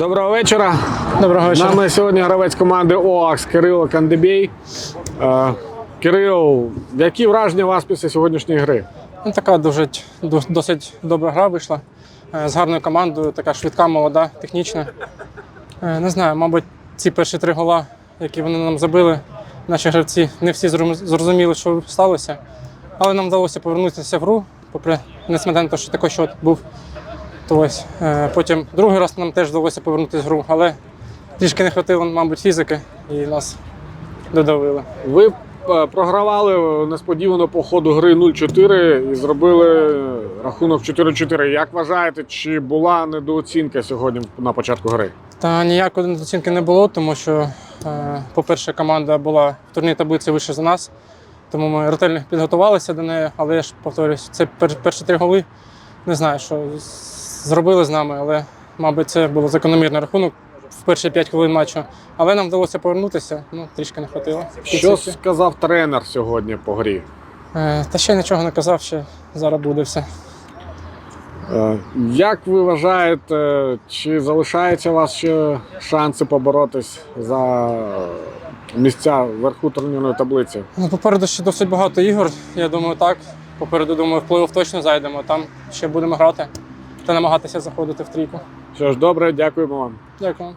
Доброго вечора. Доброго вечора. Нами сьогодні гравець команди ОАКС Кирило Кандебій. Е, Кирил, які враження у вас після сьогоднішньої гри? Ну, така дуже, досить добра гра вийшла. Е, З гарною командою, така швидка, молода, технічна. Е, Не знаю, мабуть, ці перші три гола, які вони нам забили, наші гравці не всі зрозуміли, що сталося. Але нам вдалося повернутися в гру, попри несмотря на те, що такий счет був. То ось. е, Потім другий раз нам теж вдалося повернутися в гру, але трішки не хватило, мабуть, фізики і нас додавили. Ви е, програвали несподівано по ходу гри 0-4 і зробили рахунок 4-4. Як вважаєте, чи була недооцінка сьогодні на початку гри? Та ніякої недооцінки не було, тому що, е, по-перше, команда була в турнірній таблиці вище за нас, тому ми ретельно підготувалися до неї, але я ж повторюсь, це пер- перші три голи. Не знаю, що зробили з нами, але, мабуть, це було закономірний рахунок в перші п'ять хвилин матчу. Але нам вдалося повернутися, ну, трішки не хватило. Що сказав тренер сьогодні по грі? Е, Та ще нічого не казав, ще зараз буде все. Е, Як ви вважаєте, чи залишаються у вас ще шанси поборотись за місця вверху турнірної таблиці? Ну, попереду ще досить багато ігор. Я думаю, так. Попереду, думаю, в плей-офф точно зайдемо. Там ще будемо грати та намагатися заходити в трійку. Що ж, добре, дякуємо вам. Дякую.